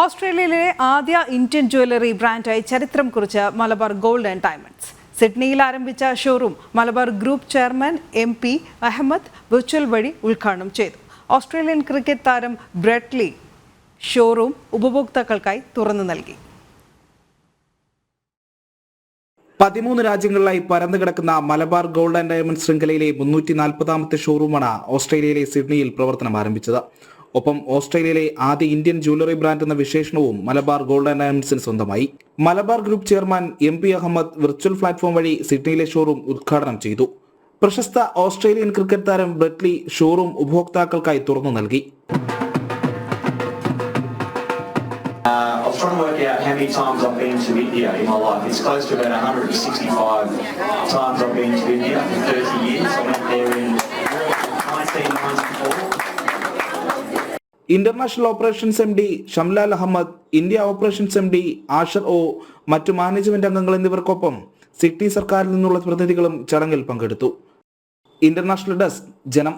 ഓസ്ട്രേലിയയിലെ ആദ്യ Indian jewellery ബ്രാൻഡായി ചരിത്രം കുറിച്ച് മലബാർ ഗോൾഡ് ആൻഡ് ഡയമണ്ട്സ്. സിഡ്നിയിൽ ആരംഭിച്ച showroom Malabar group chairman M P Ahmed virtual വഴി ഉദ്ഘാടനം ചെയ്തു. ഓസ്ട്രേലിയൻ ക്രിക്കറ്റ് താരം ബ്രെഡ്ലി ഷോറൂം ഉപഭോക്താക്കൾക്കായി തുറന്നു നൽകി. പതിമൂന്ന് രാജ്യങ്ങളിലായി പരന്നു കിടക്കുന്ന മലബാർ ഗോൾഡ് ആൻഡ് ഡയമണ്ട് ശൃംഖലയിലെ മുന്നൂറ്റി നാൽപ്പതാമത്തെ ഷോറൂമാണ് ഓസ്ട്രേലിയയിലെ സിഡ്നിയിൽ പ്രവർത്തനം ആരംഭിച്ചത്. ഒപ്പം ഓസ്ട്രേലിയയിലെ ആദ്യ ഇന്ത്യൻ ജ്വല്ലറി ബ്രാൻഡ് എന്ന വിശേഷണവും മലബാർ ഗോൾഡ് ആൻഡ് ഡയമണ്ട്സിന് സ്വന്തമായി Malabar group chairman M P Ahammed virtual platform വഴി സിഡ്നിയിലെ ഷോറൂം ഉദ്ഘാടനം ചെയ്തു പ്രശസ്ത ഓസ്ട്രേലിയൻ ക്രിക്കറ്റ് താരം ബ്രെറ്റ്ലി ഷോറൂം ഉപഭോക്താക്കൾക്കായി തുറന്നു നൽകി was trying to work out how many times I've been to India in my life. It's close to about 165 times I've been to India in 30 years. International operations M D Shamlal Ahammed India operations M D Asher O മറ്റു management അംഗങ്ങൾ എന്നിവർക്കൊപ്പം Sydney സർക്കാരിൽ നിന്നുള്ള പ്രതിനിധികളും ചടങ്ങിൽ പങ്കെടുത്തു. International desk ജനം